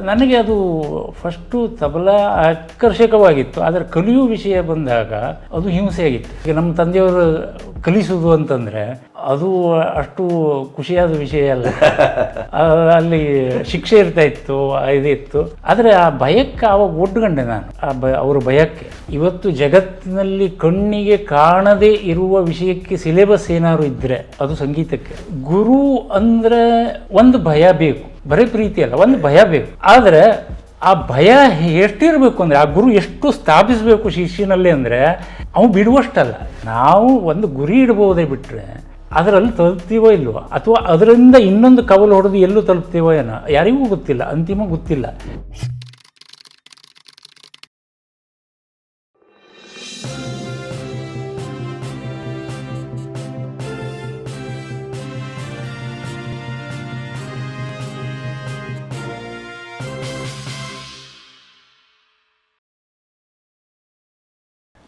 ನನಗೆ ಅದು ಫಸ್ಟು ತಬಲಾ ಆಕರ್ಷಕವಾಗಿತ್ತು. ಆದರೆ ಕಲಿಯುವ ವಿಷಯ ಬಂದಾಗ ಅದು ಹಿಂಸೆಯಾಗಿತ್ತು. ಈಗ ನಮ್ಮ ತಂದೆಯವರು ಕಲಿಸುವುದು ಅಂತಂದರೆ ಅದು ಅಷ್ಟು ಖುಷಿಯಾದ ವಿಷಯ ಅಲ್ಲ. ಅಲ್ಲಿ ಶಿಕ್ಷೆ ಇರ್ತಾ ಇತ್ತು ಇದಿತ್ತು ಆದರೆ ಆ ಭಯಕ್ಕೆ ಆವಾಗ ಒಡ್ಗಂಡೆ ನಾನು ಆ ಭಯ ಅವರ ಭಯಕ್ಕೆ. ಇವತ್ತು ಜಗತ್ತಿನಲ್ಲಿ ಕಣ್ಣಿಗೆ ಕಾಣದೇ ಇರುವ ವಿಷಯಕ್ಕೆ ಸಿಲೆಬಸ್ ಏನಾದ್ರು ಇದ್ದರೆ ಅದು ಸಂಗೀತಕ್ಕೆ. ಗುರು ಅಂದರೆ ಒಂದು ಭಯ ಬೇಕು. ಬರೀ ಪ್ರೀತಿ ಅಲ್ಲ, ಒಂದು ಭಯ ಬೇಕು. ಆದರೆ ಆ ಭಯ ಎಷ್ಟಿರಬೇಕು ಅಂದರೆ, ಆ ಗುರು ಎಷ್ಟು ಸ್ಥಾಪಿಸಬೇಕು ಶಿಷ್ಯನಲ್ಲಿ ಅಂದರೆ, ಅವು ಬಿಡುವಷ್ಟಲ್ಲ. ನಾವು ಒಂದು ಗುರಿ ಇಡ್ಬೋದೇ ಬಿಟ್ಟರೆ ಅದರಲ್ಲಿ ತಲುಪ್ತೀವೋ ಇಲ್ವೋ? ಅಥವಾ ಅದರಿಂದ ಇನ್ನೊಂದು ಕವಲು ಹೊಡೆದು ಎಲ್ಲೂ ತಲುಪ್ತೀವೋ ಏನೋ? ಯಾರಿಗೂ ಗೊತ್ತಿಲ್ಲ, ಅಂತಿಮ ಗೊತ್ತಿಲ್ಲ.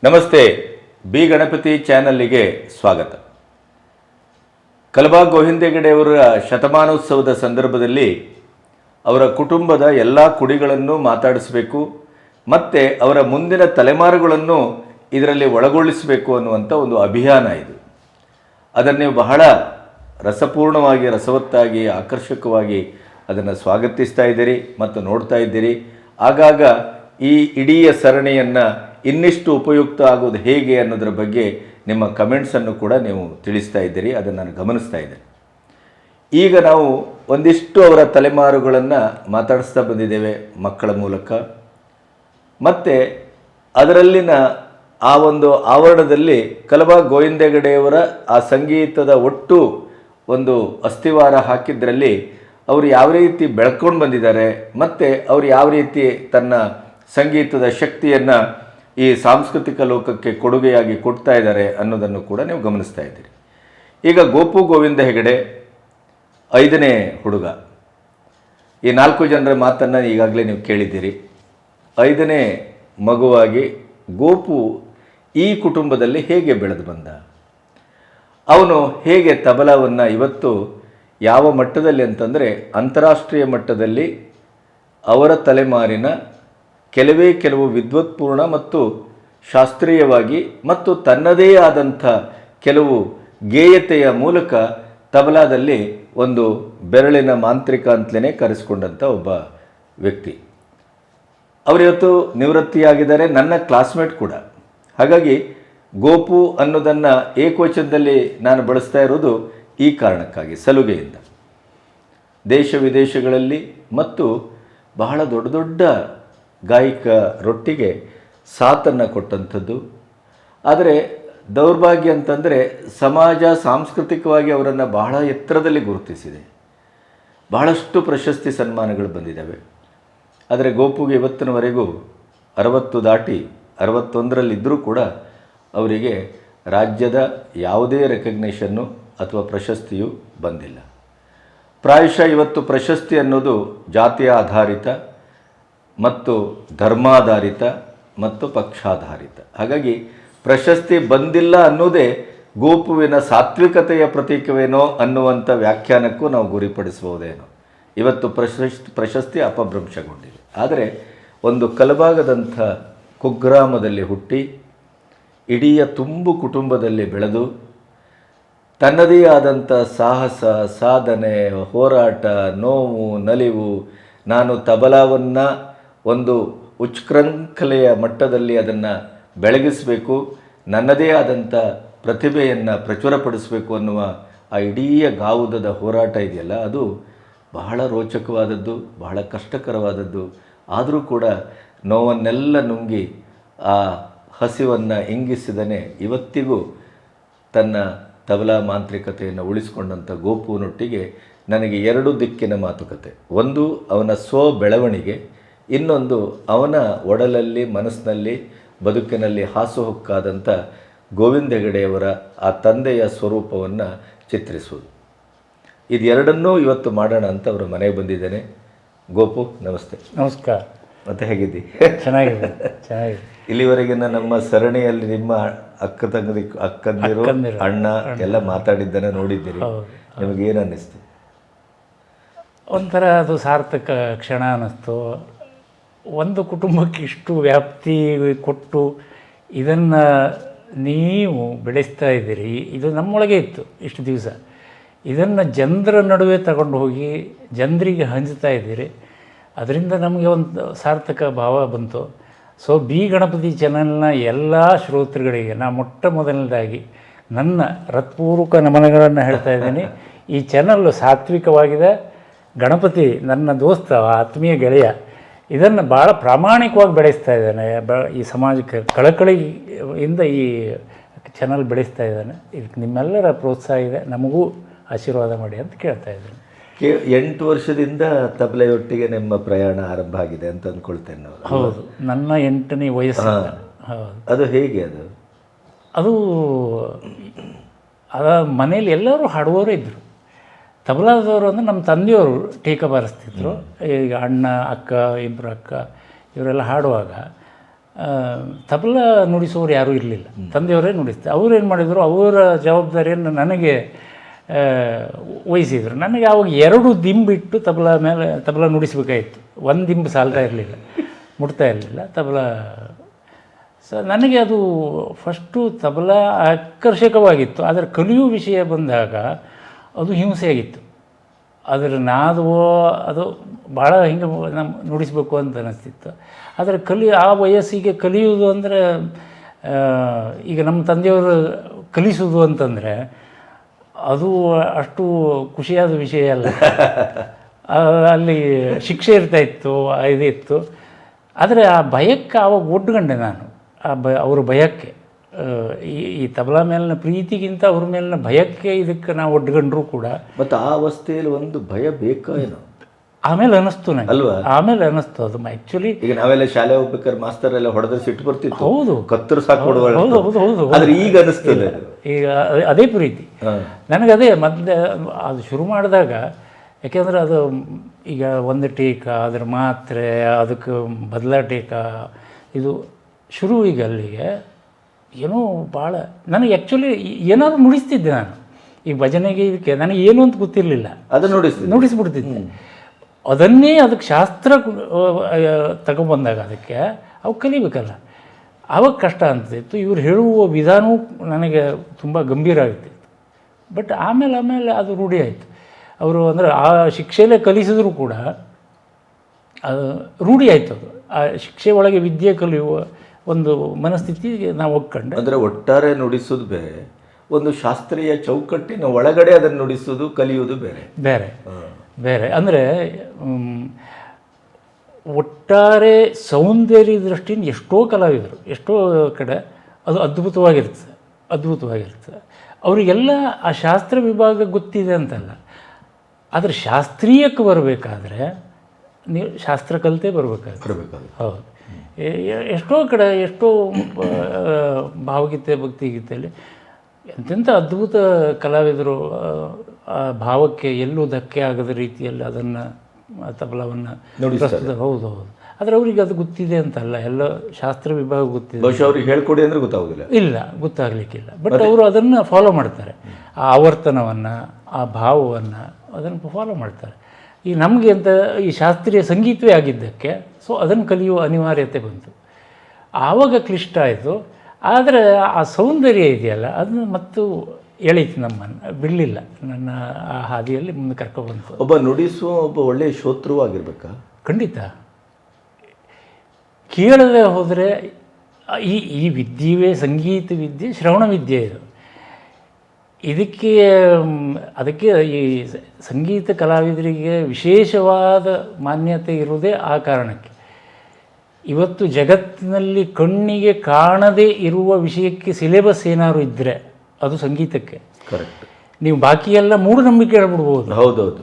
ನಮಸ್ತೆ, ಬಿ ಗಣಪತಿ ಚಾನಲ್ಲಿಗೆ ಸ್ವಾಗತ. ಕಲಬಾ ಗೋಹಿಂದೆಗಡೆಯವರ ಶತಮಾನೋತ್ಸವದ ಸಂದರ್ಭದಲ್ಲಿ ಅವರ ಕುಟುಂಬದ ಎಲ್ಲ ಕುಡಿಗಳನ್ನು ಮಾತಾಡಿಸಬೇಕು, ಮತ್ತು ಅವರ ಮುಂದಿನ ತಲೆಮಾರುಗಳನ್ನು ಇದರಲ್ಲಿ ಒಳಗೊಳಿಸಬೇಕು ಅನ್ನುವಂಥ ಒಂದು ಅಭಿಯಾನ ಇದು. ಅದನ್ನು ಬಹಳ ರಸಪೂರ್ಣವಾಗಿ, ರಸವತ್ತಾಗಿ, ಆಕರ್ಷಕವಾಗಿ ಅದನ್ನು ಸ್ವಾಗತಿಸ್ತಾ ಇದ್ದೀರಿ ಮತ್ತು ನೋಡ್ತಾ ಇದ್ದೀರಿ. ಆಗಾಗ ಈ ಇಡೀ ಸರಣಿಯನ್ನು ಇನ್ನಿಷ್ಟು ಉಪಯುಕ್ತ ಆಗೋದು ಹೇಗೆ ಅನ್ನೋದ್ರ ಬಗ್ಗೆ ನಿಮ್ಮ ಕಮೆಂಟ್ಸನ್ನು ಕೂಡ ನೀವು ತಿಳಿಸ್ತಾ ಇದ್ದೀರಿ, ಅದನ್ನು ನಾನು ಗಮನಿಸ್ತಾ ಇದ್ದೇನೆ. ಈಗ ನಾವು ಒಂದಿಷ್ಟು ಅವರ ತಲೆಮಾರುಗಳನ್ನು ಮಾತಾಡಿಸ್ತಾ ಬಂದಿದ್ದೇವೆ ಮಕ್ಕಳ ಮೂಲಕ. ಮತ್ತು ಅದರಲ್ಲಿನ ಆ ಒಂದು ಆವರಣದಲ್ಲಿ ಕಲಬಾ ಗೋವಿಂದೆಗಡೆಯವರ ಆ ಸಂಗೀತದ ಒಟ್ಟು ಒಂದು ಅಸ್ಥಿವಾರ ಹಾಕಿದ್ರಲ್ಲಿ ಅವರು ಯಾವ ರೀತಿ ಬೆಳ್ಕೊಂಡು ಬಂದಿದ್ದಾರೆ, ಮತ್ತು ಅವರು ಯಾವ ರೀತಿ ತನ್ನ ಸಂಗೀತದ ಶಕ್ತಿಯನ್ನು ಈ ಸಾಂಸ್ಕೃತಿಕ ಲೋಕಕ್ಕೆ ಕೊಡುಗೆಯಾಗಿ ಕೊಡ್ತಾ ಇದ್ದಾರೆ ಅನ್ನೋದನ್ನು ಕೂಡ ನೀವು ಗಮನಿಸ್ತಾ ಇದ್ದೀರಿ. ಈಗ ಗೋಪು ಗೋವಿಂದ ಹೆಗಡೆ ಐದನೇ ಹುಡುಗ. ಈ ನಾಲ್ಕು ಜನರ ಮಾತನ್ನು ಈಗಾಗಲೇ ನೀವು ಕೇಳಿದ್ದೀರಿ. ಐದನೇ ಮಗುವಾಗಿ ಗೋಪು ಈ ಕುಟುಂಬದಲ್ಲಿ ಹೇಗೆ ಬೆಳೆದು ಬಂದ? ಅವನು ಹೇಗೆ ತಬಲಾವನ್ನು ಇವತ್ತು ಯಾವ ಮಟ್ಟದಲ್ಲಿ ಅಂತಂದರೆ ಅಂತಾರಾಷ್ಟ್ರೀಯ ಮಟ್ಟದಲ್ಲಿ ಅವರ ತಲೆಮಾರಿನ ಕೆಲವೇ ಕೆಲವು ವಿದ್ವತ್ಪೂರ್ಣ ಮತ್ತು ಶಾಸ್ತ್ರೀಯವಾಗಿ ಮತ್ತು ತನ್ನದೇ ಆದಂಥ ಕೆಲವು ಗೇಯತೆಯ ಮೂಲಕ ತಬಲಾದಲ್ಲಿ ಒಂದು ಬೆರಳಿನ ಮಾಂತ್ರಿಕ ಅಂತಲೇ ಕರೆಸ್ಕೊಂಡಂಥ ಒಬ್ಬ ವ್ಯಕ್ತಿ. ಅವರಿವತ್ತು ನಿವೃತ್ತಿಯಾಗಿದ್ದಾರೆ, ನನ್ನ ಕ್ಲಾಸ್ಮೇಟ್ ಕೂಡ. ಹಾಗಾಗಿ ಗೋಪು ಅನ್ನೋದನ್ನು ಏಕವಚನದಲ್ಲಿ ನಾನು ಬಳಸ್ತಾ ಇರೋದು ಈ ಕಾರಣಕ್ಕಾಗಿ, ಸಲುಗೆಯಿಂದ. ದೇಶ ವಿದೇಶಗಳಲ್ಲಿ ಮತ್ತು ಬಹಳ ದೊಡ್ಡ ದೊಡ್ಡ ಗಾಯಕರೊಟ್ಟಿಗೆ ಸಾಥನ್ನು ಕೊಟ್ಟಂಥದ್ದು. ಆದರೆ ದೌರ್ಭಾಗ್ಯ ಅಂತಂದರೆ ಸಮಾಜ ಸಾಂಸ್ಕೃತಿಕವಾಗಿ ಅವರನ್ನು ಬಹಳ ಎತ್ತರದಲ್ಲಿ ಗುರುತಿಸಿದೆ. ಬಹಳಷ್ಟು ಪ್ರಶಸ್ತಿ ಸನ್ಮಾನಗಳು ಬಂದಿದ್ದಾವೆ. ಆದರೆ ಗೋಪುಗೆ ಇವತ್ತಿನವರೆಗೂ ಅರವತ್ತು ದಾಟಿ ಅರವತ್ತೊಂದರಲ್ಲಿದ್ದರೂ ಕೂಡ ಅವರಿಗೆ ರಾಜ್ಯದ ಯಾವುದೇ ರೆಕಗ್ನೇಷನ್ನು ಅಥವಾ ಪ್ರಶಸ್ತಿಯು ಬಂದಿಲ್ಲ. ಪ್ರಾಯಶಃ ಇವತ್ತು ಪ್ರಶಸ್ತಿ ಅನ್ನೋದು ಜಾತಿಯ ಆಧಾರಿತ ಮತ್ತು ಧರ್ಮಾಧಾರಿತ ಮತ್ತು ಪಕ್ಷಾಧಾರಿತ. ಹಾಗಾಗಿ ಪ್ರಶಸ್ತಿ ಬಂದಿಲ್ಲ ಅನ್ನೋದೇ ಗೋಪುವಿನ ಸಾತ್ವಿಕತೆಯ ಪ್ರತೀಕವೇನೋ ಅನ್ನುವಂಥ ವ್ಯಾಖ್ಯಾನಕ್ಕೂ ನಾವು ಗುರಿಪಡಿಸಬಹುದೇನೋ ಇವತ್ತು ಪ್ರಶಸ್ತಿ ಪ್ರಶಸ್ತಿ ಅಪಭ್ರಂಶಗೊಂಡಿದೆ. ಆದರೆ ಒಂದು ಕಲಬಾಗದಂಥ ಕುಗ್ರಾಮದಲ್ಲಿ ಹುಟ್ಟಿ ಇಡೀ ತುಂಬು ಕುಟುಂಬದಲ್ಲಿ ಬೆಳೆದು, ತನ್ನದೇ ಆದಂಥ ಸಾಹಸ, ಸಾಧನೆ, ಹೋರಾಟ, ನೋವು, ನಲಿವು, ನಾನು ತಬಲಾವನ್ನು ಒಂದು ಉಚ್ಕೃಂಖಲೆಯ ಮಟ್ಟದಲ್ಲಿ ಅದನ್ನು ಬೆಳಗಿಸಬೇಕು, ನನ್ನದೇ ಆದಂಥ ಪ್ರತಿಭೆಯನ್ನು ಪ್ರಚುರಪಡಿಸಬೇಕು ಅನ್ನುವ ಆ ಇಡೀ ಗಾವುದದ ಹೋರಾಟ ಇದೆಯಲ್ಲ, ಅದು ಬಹಳ ರೋಚಕವಾದದ್ದು, ಬಹಳ ಕಷ್ಟಕರವಾದದ್ದು. ಆದರೂ ಕೂಡ ನೋವನ್ನೆಲ್ಲ ನುಂಗಿ ಆ ಹಸಿವನ್ನು ಇಂಗಿಸಿದನೆ ಇವತ್ತಿಗೂ ತನ್ನ ತಬಲಾ ಮಾಂತ್ರಿಕತೆಯನ್ನು ಉಳಿಸಿಕೊಂಡಂಥ ಗೋಪುವಿನೊಟ್ಟಿಗೆ ನನಗೆ ಎರಡು ದಿಕ್ಕಿನ ಮಾತುಕತೆ. ಒಂದು, ಅವನ ಸ್ವ ಬೆಳವಣಿಗೆ. ಇನ್ನೊಂದು ಅವನ ಒಡಲಲ್ಲಿ ಮನಸ್ಸಿನಲ್ಲಿ ಬದುಕಿನಲ್ಲಿ ಹಾಸುಹೊಕ್ಕಾದಂಥ ಗೋವಿಂದ ಹೆಗಡೆಯವರ ಆ ತಂದೆಯ ಸ್ವರೂಪವನ್ನು ಚಿತ್ರಿಸುವುದು. ಇದೆರಡನ್ನೂ ಇವತ್ತು ಮಾಡೋಣ ಅಂತ ಅವರು ಮನೆಗೆ ಬಂದಿದ್ದೇನೆ. ಗೋಪು ನಮಸ್ತೆ. ನಮಸ್ಕಾರ. ಮತ್ತೆ ಹೇಗಿದ್ದಿ? ಚೆನ್ನಾಗಿದೆ ಚೆನ್ನಾಗಿದೆ. ಇಲ್ಲಿವರೆಗಿನ ನಮ್ಮ ಸರಣಿಯಲ್ಲಿ ನಿಮ್ಮ ಅಕ್ಕ ತಂಗದಿ ಅಕ್ಕಂದಿರು ಅಣ್ಣ ಎಲ್ಲ ಮಾತಾಡಿದ್ದನ್ನ ನೋಡಿದ್ದೀರಿ. ನಿಮಗೇನು ಅನ್ನಿಸ್ತು ಒಂಥರ ಅದು ಸಾರ್ಥಕ ಕ್ಷಣ ಅನ್ನಿಸ್ತು. ಒಂದು ಕುಟುಂಬಕ್ಕೆ ಇಷ್ಟು ವ್ಯಾಪ್ತಿ ಕೊಟ್ಟು ಇದನ್ನು ನೀವು ಬೆಳೆಸ್ತಾ ಇದ್ದೀರಿ, ಇದು ನಮ್ಮೊಳಗೆ ಇತ್ತು ಇಷ್ಟು ದಿವಸ. ಇದನ್ನು ಜನರ ನಡುವೆ ತಗೊಂಡು ಹೋಗಿ ಜನರಿಗೆ ಹಂಚ್ತಾ ಇದ್ದೀರಿ. ಅದರಿಂದ ನಮಗೆ ಒಂದು ಸಾರ್ಥಕ ಭಾವ ಬಂತು. ಸೊ ಬಿ ಗಣಪತಿ ಚಾನಲ್ನ ಎಲ್ಲ ಶ್ರೋತೃಗಳಿಗೆ, ನಾ ಮೊಟ್ಟ ಮೊದಲನೇದಾಗಿ ನನ್ನ ಹೃತ್ಪೂರ್ವಕ ನಮನಗಳನ್ನು ಹೇಳ್ತಾ ಇದ್ದೀನಿ. ಈ ಚಾನಲ್ಲು ಸಾತ್ವಿಕವಾಗಿದೆ. ಗಣಪತಿ ನನ್ನ ದೋಸ್ತ, ಆತ್ಮೀಯ ಗೆಳೆಯ. ಇದನ್ನು ಭಾಳ ಪ್ರಾಮಾಣಿಕವಾಗಿ ಬೆಳೆಸ್ತಾ ಇದ್ದಾನೆ. ಬ ಈ ಸಮಾಜಕ್ಕೆ ಕಳಕಳಿಯಿಂದ ಈ ಚಾನಲ್ ಬೆಳೆಸ್ತಾ ಇದ್ದಾನೆ. ಇದಕ್ಕೆ ನಿಮ್ಮೆಲ್ಲರ ಪ್ರೋತ್ಸಾಹ ಇದೆ. ನಮಗೂ ಆಶೀರ್ವಾದ ಮಾಡಿ ಅಂತ ಕೇಳ್ತಾ ಇದ್ದೀನಿ. ಕೇ ಎಂಟು ವರ್ಷದಿಂದ ತಬಲೆಯೊಟ್ಟಿಗೆ ನಿಮ್ಮ ಪ್ರಯಾಣ ಆರಂಭ ಆಗಿದೆ ಅಂತ ಅಂದ್ಕೊಳ್ತೇನೆ ನಾವು ಹೌದು. ನನ್ನ ಎಂಟನೇ ವಯಸ್ಸು ಹೌದು. ಅದು ಹೇಗೆ ಅದು? ಅದು ಅದ ಮನೇಲಿ ಎಲ್ಲರೂ ಹಾಡುವವರೇ ಇದ್ದರು ತಬಲಾದವರು ಅಂದರೆ ನಮ್ಮ ತಂದೆಯವರು ಟೀಕ ಬಾರಿಸ್ತಿದ್ರು. ಈಗ ಅಣ್ಣ ಅಕ್ಕ ಇಬ್ಬರು ಅಕ್ಕ ಇವರೆಲ್ಲ ಹಾಡುವಾಗ ತಬಲ ನುಡಿಸೋರು ಯಾರೂ ಇರಲಿಲ್ಲ. ತಂದೆಯವರೇ ನುಡಿಸ್ತಾರೆ ಅವ್ರು ಏನು ಮಾಡಿದರು ಅವರ ಜವಾಬ್ದಾರಿಯನ್ನು ನನಗೆ ವಹಿಸಿದರು. ನನಗೆ ಅವಾಗ ಎರಡು ದಿಂಬಿಟ್ಟು ತಬಲ ಮೇಲೆ ತಬಲ ನುಡಿಸಬೇಕಾಯಿತು. ಒಂದು ದಿಂಬು ಸಾಲ್ತಾ ಇರಲಿಲ್ಲ. ಮುಟ್ತಾ ಇರಲಿಲ್ಲ. ತಬಲ ಸೊ ನನಗೆ ಅದು ಫಸ್ಟು ತಬಲ ಆಕರ್ಷಕವಾಗಿತ್ತು. ಆದರೆ ಕಲಿಯುವ ವಿಷಯ ಬಂದಾಗ ಅದು ಹಿಂಸೆಯಾಗಿತ್ತು ಅದರ ನಾದವೋ ಅದು ಭಾಳ ಹಿಂಗೆ ನಮ್ಮ ನುಡಿಸ್ಬೇಕು ಅಂತ ಅನ್ನಿಸ್ತಿತ್ತು ಆದರೆ ಕಲಿ ಆ ವಯಸ್ಸಿಗೆ ಕಲಿಯುವುದು ಅಂದರೆ ಈಗ ನಮ್ಮ ತಂದೆಯವರು ಕಲಿಸುವುದು ಅಂತಂದರೆ ಅದು ಅಷ್ಟು ಖುಷಿಯಾದ ವಿಷಯ ಅಲ್ಲ. ಅಲ್ಲಿ ಶಿಕ್ಷೆ ಇರ್ತಾ ಇತ್ತು ಇದಿತ್ತು. ಆದರೆ ಆ ಭಯಕ್ಕೆ ಆವಾಗ ಒಡ್ಗಂಡೆ ನಾನು. ಆ ಬ ಅವ್ರ ಭಯಕ್ಕೆ. ಈ ಈ ತಬಲಾ ಮೇಲಿನ ಪ್ರೀತಿಗಿಂತ ಅವ್ರ ಮೇಲಿನ ಭಯಕ್ಕೆ ಇದಕ್ಕೆ ನಾವು ಒಡ್ಗಂಡ್ರು ಕೂಡ ಮತ್ತು ಆ ಅವಸ್ಥೆಯಲ್ಲಿ ಒಂದು ಭಯ ಬೇಕಾ ಏನೋ? ಆಮೇಲೆ ಅನಿಸ್ತು ನನಗೆ ಅಲ್ವಾ? ಆಮೇಲೆ ಅನಿಸ್ತು ಅದು. ಆ್ಯಕ್ಚುಲಿ ಈಗ ನಾವೆಲ್ಲ ಶಾಲೆ ಹೋಗ್ಬೇಕಾದ್ರೆ ಮಾಸ್ತರ್ ಎಲ್ಲ ಹೊಡೆದ್ರೆ ಸಿಟ್ಟು ಬರ್ತಿತ್ತು. ಹೌದು. ಕತ್ತರು ಸಾಕು ಹೌದು ಹೌದು ಹೌದು ಆದ್ರೆ ಈಗ ಅನಿಸ್ತದೆ ಈಗ ಅದೇ- ಅದೇ ಪ್ರೀತಿ. ನನಗೆ ನನಗದೇ ಮೊದಲೇ ಅದು ಶುರು ಮಾಡಿದಾಗ ಯಾಕೆಂದ್ರೆ ಅದು ಈಗ ಒಂದು ಟೀಕ ಅದ್ರ ಮಾತ್ರೆ ಅದಕ್ಕೆ ಬದಲ ಟೀಕ ಇದು ಶುರು ಈಗ ಅಲ್ಲಿಗೆ. ಏನೋ ಭಾಳ ನನಗೆ ಆ್ಯಕ್ಚುಲಿ ಏನಾದರೂ ನುಡಿಸ್ತಿದ್ದೆ ನಾನು. ಈ ಭಜನೆಗೆ ಇದಕ್ಕೆ ನನಗೆ ಏನು ಅಂತ ಗೊತ್ತಿರಲಿಲ್ಲ. ಅದು ನುಡಿಸಿ ನುಡಿಸ್ಬಿಡ್ತಿದ್ದೆ. ಅದನ್ನೇ ಅದಕ್ಕೆ ಶಾಸ್ತ್ರ ತಗೊಂಬಂದಾಗ ಅದಕ್ಕೆ ಅವು ಕಲಿಬೇಕಲ್ಲ. ಅವಾಗ ಕಷ್ಟ ಅಂತಿತ್ತು ಇವ್ರು ಹೇಳುವ ವಿಧಾನವೂ ನನಗೆ ತುಂಬ ಗಂಭೀರ ಆಗ್ತಿತ್ತು ಬಟ್ ಆಮೇಲೆ ಆಮೇಲೆ ಅದು ರೂಢಿ ಆಯಿತು. ಅವರು ಅಂದರೆ ಆ ಶಿಕ್ಷೆಯಲ್ಲೇ ಕಲಿಸಿದ್ರು ಕೂಡ ಅದು ರೂಢಿ ಆಯಿತು ಅದು. ಆ ಶಿಕ್ಷೆ ಒಳಗೆ ವಿದ್ಯೆ ಕಲಿಯುವ ಒಂದು ಮನಸ್ಥಿತಿಗೆ ನಾವು ಒಗ್ಕಂಡು ಅಂದರೆ ಒಟ್ಟಾರೆ ನುಡಿಸೋದು ಬೇರೆ ಒಂದು ಶಾಸ್ತ್ರೀಯ ಚೌಕಟ್ಟಿನ ಒಳಗಡೆ ಅದನ್ನು ನುಡಿಸೋದು ಕಲಿಯುವುದು ಬೇರೆ. ಬೇರೆ. ಬೇರೆ. ಅಂದರೆ ಒಟ್ಟಾರೆ ಸೌಂದರ್ಯ ದೃಷ್ಟಿಯಿಂದ ಎಷ್ಟೋ ಕಲಾವಿದರು ಎಷ್ಟೋ ಕಡೆ ಅದು ಅದ್ಭುತವಾಗಿರ್ತದೆ ಅದ್ಭುತವಾಗಿರ್ತದೆ ಅವರಿಗೆಲ್ಲ ಆ ಶಾಸ್ತ್ರ ವಿಭಾಗ ಗೊತ್ತಿದೆ ಅಂತಲ್ಲ. ಆದರೆ ಶಾಸ್ತ್ರೀಯಕ್ಕೆ ಬರಬೇಕಾದ್ರೆ ನೀವು ಶಾಸ್ತ್ರ ಕಲಿತೆ ಬರಬೇಕಾಗುತ್ತೆ. ಬರಬೇಕಾದ್ರೆ ಹೌದು. ಎಷ್ಟೋ ಕಡೆ ಎಷ್ಟೋ ಭಾವಗೀತೆ ಭಕ್ತಿಗೀತೆಯಲ್ಲಿ ಎಂತೆಂಥ ಅದ್ಭುತ ಕಲಾವಿದರು ಆ, ಆ ಭಾವಕ್ಕೆ ಎಲ್ಲೂ ಧಕ್ಕೆ ಆಗದ ರೀತಿಯಲ್ಲಿ ಅದನ್ನು ತಬಲವನ್ನು ಪ್ರಸ್ತುತ ಹೌದು ಹೌದು. ಆದರೆ ಅವರಿಗೆ ಅದು ಗೊತ್ತಿದೆ ಅಂತಲ್ಲ ಎಲ್ಲ ಶಾಸ್ತ್ರ ವಿಭಾಗ ಗೊತ್ತಿದೆ. ಬಹುಶಃ ಅವ್ರಿಗೆ ಹೇಳ್ಕೊಡಿ ಅಂದರೆ ಗೊತ್ತಾಗೋದಿಲ್ಲ. ಇಲ್ಲ ಗೊತ್ತಾಗಲಿಕ್ಕಿಲ್ಲ. ಬಟ್ ಅವರು ಅದನ್ನು ಫಾಲೋ ಮಾಡ್ತಾರೆ. ಆ ಆವರ್ತನವನ್ನು ಆ ಭಾವವನ್ನು ಅದನ್ನು ಫಾಲೋ ಮಾಡ್ತಾರೆ. ಈ ನಮಗೆ ಅಂತ ಈ ಶಾಸ್ತ್ರೀಯ ಸಂಗೀತವೇ ಆಗಿದ್ದಕ್ಕೆ ಸೊ ಅದನ್ನು ಕಲಿಯುವ ಅನಿವಾರ್ಯತೆ ಬಂತು. ಆವಾಗ ಕ್ಲಿಷ್ಟ ಆಯಿತು. ಆದರೆ ಆ ಸೌಂದರ್ಯ ಇದೆಯಲ್ಲ ಅದನ್ನು ಮತ್ತು ಎಳೀತು ನಮ್ಮನ್ನು ಬಿಡಲಿಲ್ಲ. ನನ್ನ ಆ ಹಾದಿಯಲ್ಲಿ ಮುಂದೆ ಕರ್ಕೊಬಂತು ಒಬ್ಬ ನುಡಿಸುವ ಒಬ್ಬ ಒಳ್ಳೆಯ ಶ್ರೋತೃ ಆಗಿರ್ಬೇಕಾ? ಖಂಡಿತ. ಕೇಳದೆ ಹೋದರೆ ಈ ಈ ವಿದ್ಯೆಯೇ ಸಂಗೀತ ವಿದ್ಯೆ ಶ್ರವಣ ವಿದ್ಯೆ ಇದು. ಇದಕ್ಕೆ ಅದಕ್ಕೆ ಈ ಸಂಗೀತ ಕಲಾವಿದರಿಗೆ ವಿಶೇಷವಾದ ಮಾನ್ಯತೆ ಇರುವುದೇ ಆ ಕಾರಣಕ್ಕೆ. ಇವತ್ತು ಜಗತ್ತಿನಲ್ಲಿ ಕಣ್ಣಿಗೆ ಕಾಣದೇ ಇರುವ ವಿಷಯಕ್ಕೆ ಸಿಲೆಬಸ್ ಏನಾದ್ರು ಇದ್ದರೆ ಅದು ಸಂಗೀತಕ್ಕೆ. ಕರೆಕ್ಟ್ ನೀವು ಬಾಕಿ ಎಲ್ಲ ಮೂಢನಂಬಿಕೆ ಹೇಳ್ಬಿಡ್ಬೋದು. ಹೌದೌದು.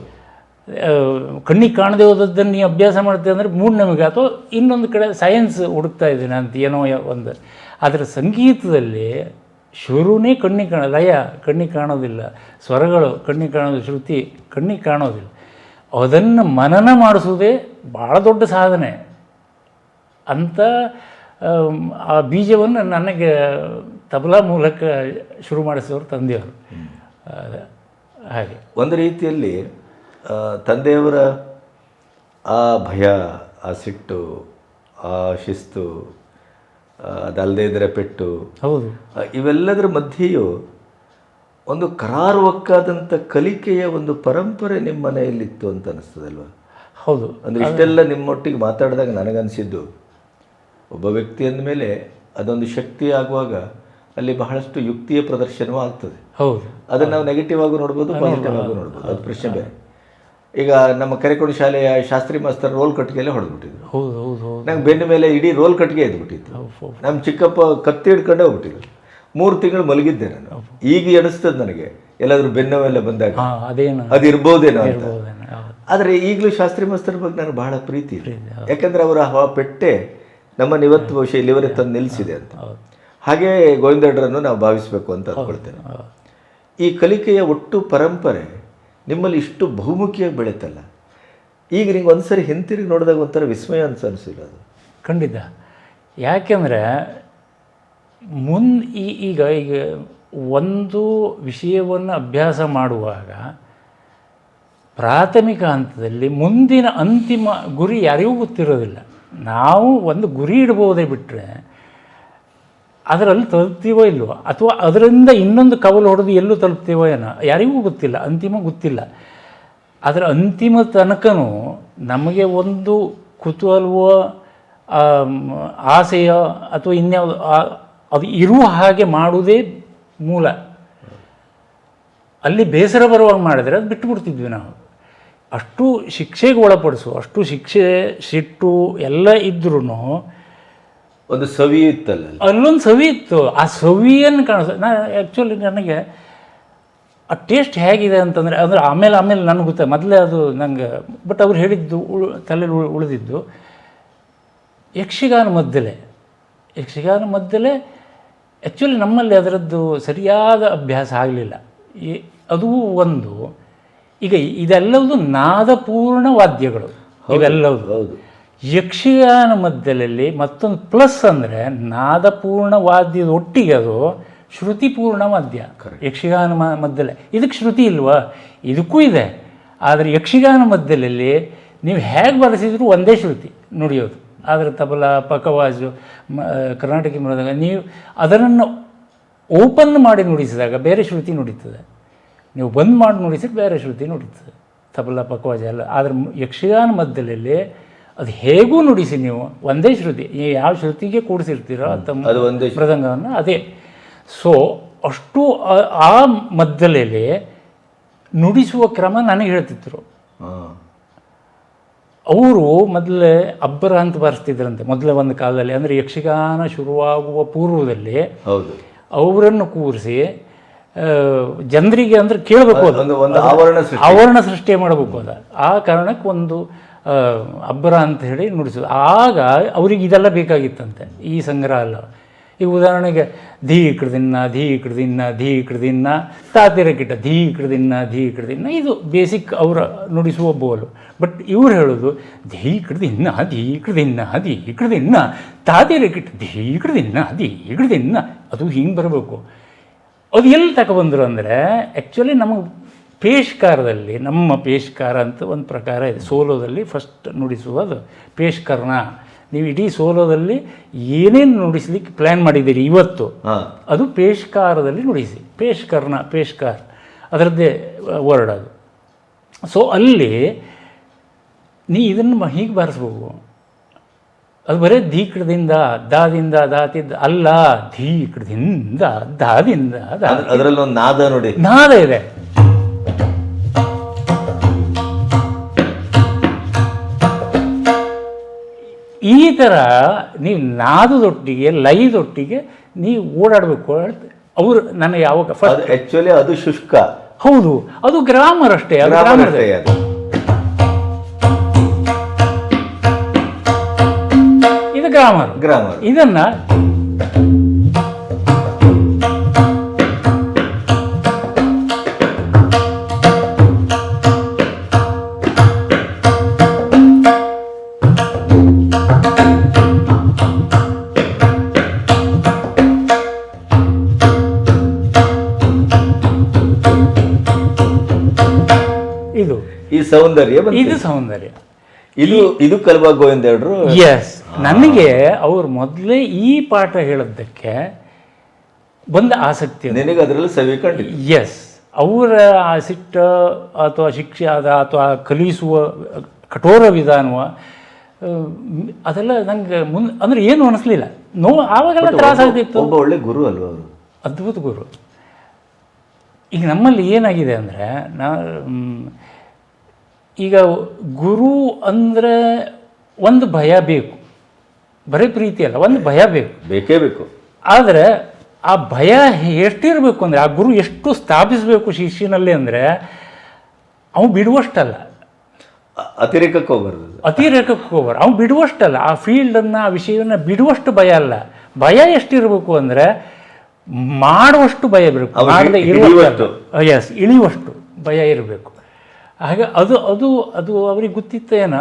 ಕಣ್ಣಿಗೆ ಕಾಣದೇ ಹೋದದ್ದನ್ನು ನೀವು ಅಭ್ಯಾಸ ಮಾಡ್ತೀವಿ ಅಂದರೆ ಮೂಢನಂಬಿಕೆ ಅಥವಾ ಇನ್ನೊಂದು ಕಡೆ ಸೈನ್ಸ್ ಹುಡುಕ್ತಾ ಇದ್ದೀನಿ ಅಂತ ಏನೋ ಒಂದು. ಆದರೆ ಸಂಗೀತದಲ್ಲಿ ಶುರುನೇ ಕಣ್ಣಿಗೆ ಕಾಣ, ಲಯ ಕಣ್ಣಿಗೆ ಕಾಣೋದಿಲ್ಲ, ಸ್ವರಗಳು ಕಣ್ಣಿಗೆ ಕಾಣೋದು, ಶ್ರುತಿ ಕಣ್ಣಿಗೆ ಕಾಣೋದಿಲ್ಲ. ಅದನ್ನು ಮನನ ಮಾಡಿಸೋದೇ ಭಾಳ ದೊಡ್ಡ ಸಾಧನೆ. ಅಂತ ಆ ಬೀಜವನ್ನು ನನಗೆ ತಬಲಾ ಮೂಲಕ ಶುರು ಮಾಡಿಸಿದವರು ತಂದೆಯವರು. ಹಾಗೆ. ಒಂದು ರೀತಿಯಲ್ಲಿ ತಂದೆಯವರ ಆ ಭಯ, ಆ ಸಿಟ್ಟು, ಆ ಶಿಸ್ತು ಅದಲ್ಲದೆ ಇದ್ದರೆ ಪೆಟ್ಟು. ಹೌದು. ಇವೆಲ್ಲದರ ಮಧ್ಯೆಯೂ ಒಂದು ಕರಾರುವಕ್ಕಾದಂಥ ಕಲಿಕೆಯ ಒಂದು ಪರಂಪರೆ ನಿಮ್ಮ ಮನೆಯಲ್ಲಿತ್ತು ಅಂತ ಅನಿಸ್ತದಲ್ವ? ಹೌದು. ಅಂದರೆ ಇಷ್ಟೆಲ್ಲ ನಿಮ್ಮೊಟ್ಟಿಗೆ ಮಾತಾಡಿದಾಗ ನನಗನ್ಸಿದ್ದು ಒಬ್ಬ ವ್ಯಕ್ತಿ ಅಂದಮೇಲೆ ಅದೊಂದು ಶಕ್ತಿ ಆಗುವಾಗ ಅಲ್ಲಿ ಬಹಳಷ್ಟು ಯುಕ್ತಿಯ ಪ್ರದರ್ಶನವೂ ಆಗ್ತದೆ. ಹೌದು. ಅದನ್ನು ನಾವು ನೆಗೆಟಿವ್ ಆಗೂ ನೋಡ್ಬೋದು ಪಾಸಿಟಿವ್ ಆಗೂ ನೋಡ್ಬೋದು ಅದು ಪ್ರಶ್ನೆ ಬೇರೆ. ಈಗ ನಮ್ಮ ಕರೆಕೊಡು ಶಾಲೆಯ ಶಾಸ್ತ್ರಿ ಮಾಸ್ತರ್ ರೋಲ್ ಕಟ್ಟಿಗೆಲ್ಲ ಹೊಡೆದ್ಬಿಟ್ಟಿದ್ರು. ಹೌದು ಹೌದು ಹೌದು. ನಂಗೆ ಬೆನ್ನ ಮೇಲೆ ಇಡೀ ರೋಲ್ ಕಟ್ಟಿಗೆ ಎದ್ಬಿಟ್ಟಿತ್ತು. ನಮ್ಮ ಚಿಕ್ಕಪ್ಪ ಕತ್ತಿ ಹಿಡ್ಕೊಂಡೇ ಹೋಗ್ಬಿಟ್ಟಿದ್ರು. ಮೂರು ತಿಂಗಳು ಮಲಗಿದ್ದೆ ನಾನು. ಈಗ ಎಣಿಸ್ತದೆ ನನಗೆ. ಎಲ್ಲಾದರೂ ಬೆನ್ನ ಮೇಲೆ ಬಂದಾಗ. ಅದಿರ್ಬೋದೇನೋ ಅದೇನು? ಅದು ಇರ್ಬೋದೇನೋ ಅಂತ. ಆದರೆ ಈಗಲೂ ಶಾಸ್ತ್ರಿ ಮಾಸ್ತರ್ ಬಗ್ಗೆ ನನಗೆ ಬಹಳ ಪ್ರೀತಿ ಇದೆ. ಯಾಕಂದ್ರೆ ಅವರ ಆ ಪೆಟ್ಟೆ ನಮ್ಮನ್ನು ಇವತ್ತು ಬಹುಶಃ ಇಲ್ಲಿವರೆಗೆ ತಂದು ನಿಲ್ಲಿಸಿದೆ ಅಂತ. ಹಾಗೆ ಗೋವಿಂದಡ್ರನ್ನು ನಾವು ಭಾವಿಸಬೇಕು ಅಂತ ಅಂದ್ಕೊಳ್ತೇನೆ ಈ ಕಲಿಕೆಯ ಒಟ್ಟು ಪರಂಪರೆ ನಿಮ್ಮಲ್ಲಿ ಇಷ್ಟು ಬಹುಮುಖಿಯಾಗಿ ಬೆಳೀತಲ್ಲ, ಈಗ ನಿಂಗೆ ಒಂದ್ಸರಿ ಹಿಂತಿರುಗಿ ನೋಡಿದಾಗ ಒಂಥರ ವಿಸ್ಮಯ ಅಂತ ಅನಿಸಿಲ್ಲ ಅದು. ಖಂಡಿತ. ಯಾಕೆಂದರೆ ಮುನ್ ಈಗ ಈಗ ಒಂದು ವಿಷಯವನ್ನು ಅಭ್ಯಾಸ ಮಾಡುವಾಗ ಪ್ರಾಥಮಿಕ ಹಂತದಲ್ಲಿ ಮುಂದಿನ ಅಂತಿಮ ಗುರಿ ಯಾರಿಗೂ ಗೊತ್ತಿರೋದಿಲ್ಲ. ನಾವು ಒಂದು ಗುರಿ ಇಡ್ಬೋದೇ ಬಿಟ್ಟರೆ ಅದರಲ್ಲಿ ತಲುಪ್ತೀವೋ ಇಲ್ವೋ? ಅಥವಾ ಅದರಿಂದ ಇನ್ನೊಂದು ಕವಲು ಹೊಡೆದು ಎಲ್ಲೂ ತಲುಪ್ತೀವೋ ಏನೋ? ಯಾರಿಗೂ ಗೊತ್ತಿಲ್ಲ, ಅಂತಿಮ ಗೊತ್ತಿಲ್ಲ. ಅದರ ಅಂತಿಮ ತನಕನೂ ನಮಗೆ ಒಂದು ಕುತೂಹಲವೋ ಆಸೆಯೋ ಅಥವಾ ಇನ್ಯಾವುದು ಅದು ಇರುವ ಹಾಗೆ ಮಾಡುವುದೇ ಮೂಲ. ಅಲ್ಲಿ ಬೇಸರ ಬರುವಾಗ ಮಾಡಿದರೆ ಅದು ಬಿಟ್ಟುಬಿಡ್ತಿದ್ವಿ ನಾವು. ಅಷ್ಟು ಶಿಕ್ಷೆಗೆ ಒಳಪಡಿಸು, ಅಷ್ಟು ಶಿಕ್ಷೆ, ಸಿಟ್ಟು ಎಲ್ಲ ಇದ್ರೂ ಒಂದು ಸವಿ ಇತ್ತಲ್ಲ ಅಲ್ಲಿ. ಅಲ್ಲೊಂದು ಸವಿ ಇತ್ತು. ಆ ಸವಿಯನ್ನು ಕಾಣಿಸ್ ನಾ ಆ್ಯಕ್ಚುಲಿ ನನಗೆ ಆ ಟೇಸ್ಟ್ ಹೇಗಿದೆ ಅಂತಂದರೆ ಅಂದರೆ ಆಮೇಲೆ ಆಮೇಲೆ ನನಗೆ ಗೊತ್ತ ಮೊದಲೇ ಅದು ನಂಗೆ ಬಟ್ ಅವ್ರು ಹೇಳಿದ್ದು ಉಳ್ ತಲೆಯಲ್ಲಿ ಉಳ್- ಉಳಿದಿದ್ದು ಯಕ್ಷಗಾನ ಮದ್ದಲೆ. ಯಕ್ಷಗಾನ ಮದ್ದಲೆ ಆ್ಯಕ್ಚುಲಿ ನಮ್ಮಲ್ಲಿ ಅದರದ್ದು ಸರಿಯಾದ ಅಭ್ಯಾಸ ಆಗಲಿಲ್ಲ. ಈ ಅದು ಒಂದು. ಈಗ ಇದೆಲ್ಲವುದು ನಾದಪೂರ್ಣ ವಾದ್ಯಗಳು. ಇವೆಲ್ಲವೂ. ಹೌದು. ಯಕ್ಷಗಾನ ಮಧ್ಯದಲ್ಲಿ ಮತ್ತೊಂದು ಪ್ಲಸ್ ಅಂದರೆ ನಾದಪೂರ್ಣ ವಾದ್ಯದ ಒಟ್ಟಿಗೆ ಅದು ಶ್ರುತಿಪೂರ್ಣ ವಾದ್ಯ. ಯಕ್ಷಗಾನ ಮಧ್ಯದಲ್ಲಿ. ಮದ್ದಲೆ ಇದಕ್ಕೆ ಶ್ರುತಿ ಇಲ್ವಾ? ಇದಕ್ಕೂ ಇದೆ. ಆದರೆ ಯಕ್ಷಗಾನ ಮಧ್ಯದಲ್ಲಿ ನೀವು ಹೇಗೆ ಬರೆಸಿದ್ರು ಒಂದೇ ಶ್ರುತಿ ನುಡಿಯೋದು. ಆದರೆ ತಬಲ ಪಕವಾಜು ಕರ್ನಾಟಕ ಮೃದಂಗ ನೀವು ಅದನ್ನು ಓಪನ್ ಮಾಡಿ ನುಡಿಸಿದಾಗ ಬೇರೆ ಶ್ರುತಿ ನುಡಿತದೆ. ನೀವು ಬಂದ್ ಮಾಡಿ ನುಡಿಸಿದ್ರೆ ಬೇರೆ ಶ್ರುತಿ ನುಡಿತದೆ. ತಬಲ ಪಕವಾಜ ಎಲ್ಲ. ಆದರೆ ಯಕ್ಷಗಾನ ಮಧ್ಯದಲ್ಲಿ ಅದು ಹೇಗೂ ನುಡಿಸಿ ನೀವು. ಒಂದೇ ಶ್ರುತಿ. ನೀವು ಯಾವ ಶ್ರುತಿಗೆ ಕೂಡಿಸಿರ್ತೀರೋ ತಮ್ಮ ಅದು ಒಂದೇ ಮೃದಂಗವನ್ನು ಅದೇ. ಸೊ ಅಷ್ಟು ಆ- ಮದ್ದಲೆಲೆ ಮದ್ದಲೆಯಲ್ಲಿ ನುಡಿಸುವ ಕ್ರಮ ನನಗೆ ಹೇಳ್ತಿದ್ರು. ಅವರು ಮೊದಲೇ ಅಬ್ಬರ ಅಂತ ಬರೆಸ್ತಿದ್ರಂತೆ. ಮೊದಲೇ ಒಂದು ಕಾಲದಲ್ಲಿ. ಅಂದರೆ ಯಕ್ಷಗಾನ ಶುರುವಾಗುವ ಪೂರ್ವದಲ್ಲಿ ಅವರನ್ನು ಕೂರಿಸಿ ಜನರಿಗೆ ಅಂದರೆ ಕೇಳಬೇಕು ಆವರಣ ಸೃಷ್ಟಿ. ಆವರಣ ಸೃಷ್ಟಿ ಮಾಡಬೇಕು ಅದ. ಆ ಕಾರಣಕ್ಕೆ ಒಂದು ಅಬ್ಬರ ಅಂತ ಹೇಳಿ ನುಡಿಸೋದು ಆಗ ಅವ್ರಿಗೆ ಇದೆಲ್ಲ ಬೇಕಾಗಿತ್ತಂತೆ ಈ ಸಂಗ್ರಹ ಅಲ್ಲ ಈಗ ಉದಾಹರಣೆಗೆ ಧೀ ಇಕ್ಕಡ್ದಿನ್ನ ಧೀ ಇಕ್ಕಡ್ದಿನ್ನ ಧೀ ಇಕ್ಕಡ್ದಿನ್ನ ತಾತಿರ ಕಿಟ್ಟ ಧೀ ಇಕ್ಕಡ್ದಿನ್ನ ಧೀ ಇಕ್ಕಡ್ದಿನ್ನ ಇದು ಬೇಸಿಕ್ ಅವರ ನುಡಿಸುವ ಬೋಲು ಬಟ್ ಇವ್ರು ಹೇಳೋದು ಧೀ ಇಕ್ಕಡ್ದಿನ್ನ ಧೀ ಇಕ್ಕಡ್ದಿನ್ನ ಧೀ ಇಕ್ಕಡ್ದಿನ್ನ ತಾತಿರ ಕಿಟ್ಟ ಧೀ ಇಕ್ಕಡ್ದಿನ್ನ ಧೀ ಇಕ್ಕಡ್ದಿನ್ನ ಅದು ಹಿಂಗೆ ಬರಬೇಕು ಅದು ಎಲ್ಲಿ ತಗೊಬಂದರು ಅಂದರೆ ಆ್ಯಕ್ಚುಲಿ ನಮಗೆ ಪೇಷ್ಕಾರದಲ್ಲಿ ನಮ್ಮ ಪೇಷ್ಕಾರ ಅಂತ ಒಂದು ಪ್ರಕಾರ ಇದೆ. ಸೋಲೋದಲ್ಲಿ ಫಸ್ಟ್ ನುಡಿಸುವುದು ಪೇಷ್ಕರ್ಣ ನೀವು ಇಡೀ ಸೋಲೋದಲ್ಲಿ ಏನೇನು ನುಡಿಸ್ಲಿಕ್ಕೆ ಪ್ಲ್ಯಾನ್ ಮಾಡಿದ್ದೀರಿ ಇವತ್ತು ಅದು ಪೇಷ್ಕಾರದಲ್ಲಿ ನುಡಿಸಿ. ಪೇಷ್ಕರ್ಣ ಪೇಷ್ಕಾರ್ ಅದರದ್ದೇ ವರ್ಡ್ ಅದು. ಸೊ ಅಲ್ಲಿ ನೀ ಇದನ್ನು ಹೀಗೆ ಬಾರಿಸ್ಬೋದು ಅದು ಬರೀ ಧೀಕಡದಿಂದ ದಾದಿಂದ ದಾತಿದ್ದ ಅಲ್ಲ ಧೀಕಡದಿಂದ ದಾದಿಂದ ದಾ ಅದರಲ್ಲಿ ಒಂದು ನಾದ ನೋಡಿ. ನಾದ ಇದೆ. ಈ ಥರ ನೀವು ನಾದದೊಟ್ಟಿಗೆ ಲೈದೊಟ್ಟಿಗೆ ನೀವು ಓಡಾಡಬೇಕು ಅವರು ನನಗೆ ಯಾವಾಗ ಫಸ್ಟ್ ಅದು ಆಕ್ಚುಲಿ ಅದು ಶುಷ್ಕ. ಹೌದು ಅದು ಗ್ರಾಮರ್ ಅಷ್ಟೇ ಅದು. ಗ್ರಾಮರ್ ಇದು ಗ್ರಾಮರ್. ಗ್ರಾಮರ್. ಇದನ್ನ ಸೌಂದರ್ಯ ಇದು ಸೌಂದರ್ಯ. ಇದು ಇದು ಕಲ್ವಾ ಗೋವಿಂದ ಹೇಳ್ರು ಎಸ್ ನನಗೆ ಅವ್ರು ಮೊದಲೇ ಈ ಪಾಠ ಹೇಳೋದಕ್ಕೆ ಬಂದ ಆಸಕ್ತಿ. ನಿನಗೆ ಅದರಲ್ಲಿ ಸವಿ ಕಂಡು ಎಸ್ ಅವರ ಆ ಸಿಟ್ಟ ಅಥವಾ ಶಿಕ್ಷೆ ಆದ ಅಥವಾ ಕಲಿಸುವ ಕಠೋರ ವಿಧಾನವ ಅದೆಲ್ಲ ನಂಗೆ ಮುನ್ ಅಂದ್ರೆ ಏನು ಅನಿಸ್ಲಿಲ್ಲ. ನೋ ಆವಾಗೆಲ್ಲ ತ್ರಾಸ ಆಗ್ತಿತ್ತು. ಒಬ್ಬ ಒಳ್ಳೆ ಗುರು ಅಲ್ವಾ ಅವರು? ಅದ್ಭುತ ಗುರು. ಈಗ ನಮ್ಮಲ್ಲಿ ಏನಾಗಿದೆ ಅಂದರೆ ನಾ ಈಗ ಗುರು ಅಂದರೆ ಒಂದು ಭಯ ಬೇಕು. ಬರೀ ಪ್ರೀತಿ ಅಲ್ಲ ಒಂದು ಭಯ ಬೇಕು. ಬೇಕೇ ಬೇಕು. ಆದರೆ ಆ ಭಯ ಎಷ್ಟಿರಬೇಕು ಅಂದರೆ ಆ ಗುರು ಎಷ್ಟು ಸ್ಥಾಪಿಸಬೇಕು ಶಿಷ್ಯನಲ್ಲಿ ಅಂದರೆ ಅವನು ಬಿಡುವಷ್ಟಲ್ಲ. ಅತಿರೇಕಕ್ಕೆ ಹೋಗ್ಬಾರ್ದು. ಅತಿರೇಕಕ್ಕೆ ಹೋಗೋರು ಅವ್ನು ಬಿಡುವಷ್ಟಲ್ಲ. ಆ ಫೀಲ್ಡನ್ನು ಆ ವಿಷಯವನ್ನು ಬಿಡುವಷ್ಟು ಭಯ ಅಲ್ಲ. ಭಯ ಎಷ್ಟಿರಬೇಕು ಅಂದರೆ ಮಾಡುವಷ್ಟು ಭಯ ಇರಬೇಕು ಎಸ್ ಇಳಿಯುವಷ್ಟು ಭಯ ಇರಬೇಕು. ಹಾಗೆ ಅದು ಅದು ಅದು ಅವ್ರಿಗೆ ಗೊತ್ತಿತ್ತು ಏನೋ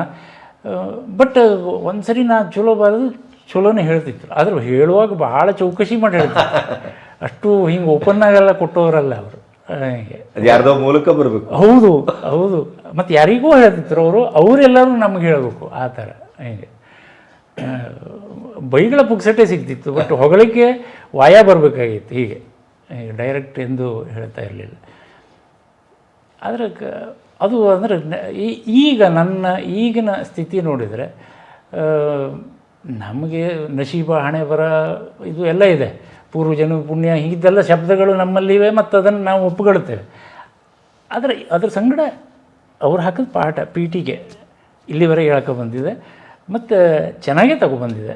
ಬಟ್ ಒಂದ್ಸರಿ ನಾ ಚಲೋ ಬರೋದು ಚಲೋನೇ ಹೇಳ್ತಿದ್ರು. ಆದ್ರೆ ಹೇಳುವಾಗ ಭಾಳ ಚೌಕಶಿ ಮಾಡಿ ಹೇಳ್ತಾರೆ ಅಷ್ಟು ಹಿಂಗೆ ಓಪನ್ ಆಗೆಲ್ಲ ಕೊಟ್ಟವರಲ್ಲ ಅವರು. ಯಾರ್ದೋ ಮೂಲಕ ಬರಬೇಕು. ಹೌದು ಹೌದು. ಮತ್ತು ಯಾರಿಗೂ ಹೇಳ್ತಿದ್ರು ಅವರು ಅವರೆಲ್ಲರೂ ನಮ್ಗೆ ಹೇಳಬೇಕು ಆ ಥರ ಹೀಗೆ. ಬೈಗಳ ಪುಕ್ಸಟ್ಟೆ ಸಿಗ್ತಿತ್ತು ಬಟ್ ಹೊಗಳಿಕೆ ವಾಯ ಬರಬೇಕಾಗಿತ್ತು ಹೀಗೆ. ಡೈರೆಕ್ಟ್ ಎಂದು ಹೇಳ್ತಾ ಇರಲಿಲ್ಲ. ಆದರೆ ಕ- ಅದು ಅಂದರೆ ಈಗ ನನ್ನ ಈಗಿನ ಸ್ಥಿತಿ ನೋಡಿದರೆ ನಮಗೆ ನಶೀಬ ಹಣೆ ಬರ ಇದು ಎಲ್ಲ ಇದೆ. ಪೂರ್ವಜನ ಪುಣ್ಯ ಹೀಗೆಲ್ಲ ಶಬ್ದಗಳು ನಮ್ಮಲ್ಲಿವೆ ಮತ್ತು ಅದನ್ನು ನಾವು ಒಪ್ಪುಗೊಳ್ತೇವೆ ಆದರೆ ಅದ್ರ ಸಂಗಡ ಅವ್ರು ಹಾಕಿದ ಪಾಠ, ಪೀಠಿಗೆ ಇಲ್ಲಿವರೆಗೆ ಹೇಳ್ಕೊ ಬಂದಿದೆ. ಮತ್ತು ಚೆನ್ನಾಗೇ ತಗೊಬಂದಿದೆ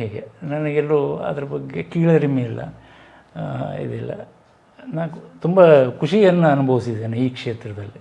ಹೀಗೆ. ನನಗೆಲ್ಲೂ ಅದ್ರ ಬಗ್ಗೆ ಕೀಳರಿಮೆ ಇಲ್ಲ ಇದಿಲ್ಲ. ನಾನು ತುಂಬ ಖುಷಿಯನ್ನು ಅನುಭವಿಸಿದ್ದೇನೆ ಈ ಕ್ಷೇತ್ರದಲ್ಲಿ.